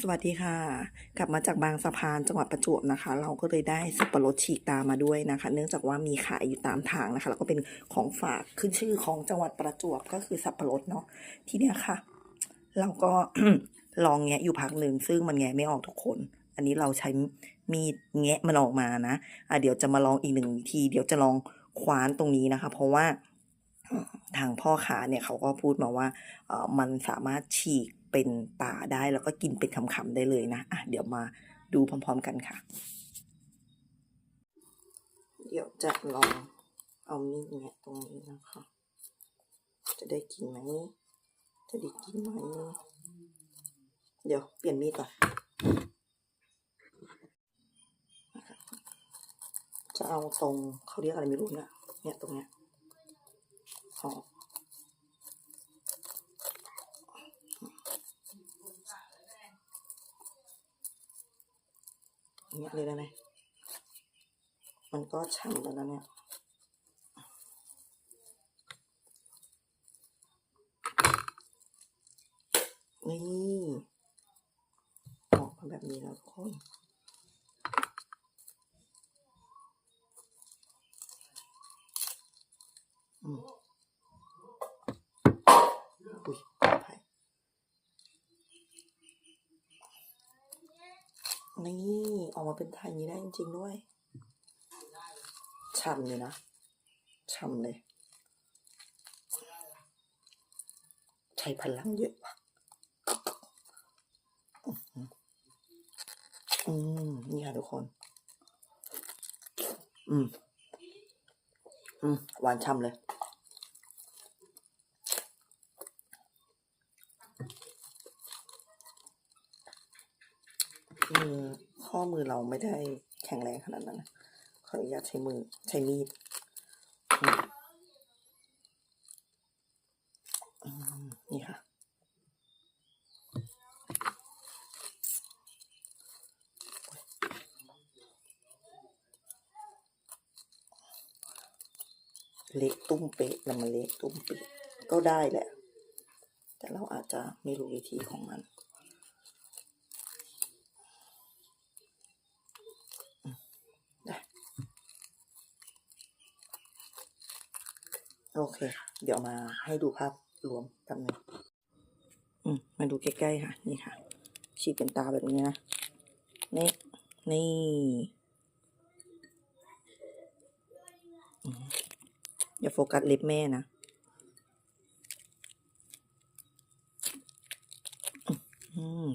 สวัสดีค่ะ กลับมาจากบางสะพานจังหวัดประจวบนะคะ เราก็เลยได้สับปะรดฉีกตามาด้วยนะคะ เนื่องจากว่ามีขายอยู่ตามทางนะคะแล้วก็เป็นของฝากขึ้นชื่อของจังหวัดประจวบก็คือสับปะรดเนาะทีเนี้ยค่ะ เราก็ลองแงะอยู่พักหนึ่งซึ่งมันแงะไม่ออกทุกคน อันนี้เราใช้มีดแงะมันออกมานะอะเดี๋ยวจะมาลองอีกหนึ่งวิธีเดี๋ยวจะลองคว้านตรงนี้นะคะ เพราะว่า ทางพ่อค้าเนี่ยเขาก็พูดมาว่าเออมันสามารถฉีกเป็นตาได้แล้วก็กินเป็นคำๆได้เลยนะอะเดี๋ยวมาดูพร้อมๆกันค่ะ เดี๋ยวจะลองเอามีดเนี่ยตรงนี้นะคะ จะได้กินไหมจะได้กินไหมเดี๋ยวเปลี่ยนมีดก่อนจะเอาตรงเขาเรียกอะไรไม่รู้เนี่ยเนี่ยตรงเนี้ย ออกอย่างเงี้ยเลยได้ไหมมันก็ช่ำแล้วนะเนี่ยนี่ออกมาแบบนี้แล้วทุกคน อืม อุ้ยขออภัย นี่ออกมาเป็นทางนี้ได้จริงๆด้วยช่ำเลยนะช่ำเลย ใช้พลังเยอะว่ะอือหืออืมนี่ค่ะทุกคน อืม อืม หวานช่ำเลย มือข้อมือเราไม่ได้แข็งแรงขนาดนั้นนะขออนุญาตใช้มือใช้มีดอืมอืมนี่ค่ะ เละตุ้มเป๊ะแล้วมันเละตุ้มเป๊ะก็ได้แหละ แต่เราอาจจะไม่รู้วิธีของมัน ได้ โอเค เดี๋ยวมาให้ดูภาพรวมกันหนึ่งมาดูใกล้ๆค่ะ นี่ค่ะ ฉีกเป็นตาแบบนี้นะ นี่ นี่อืมอย่าโฟกัสเล็บแม่นะ อืม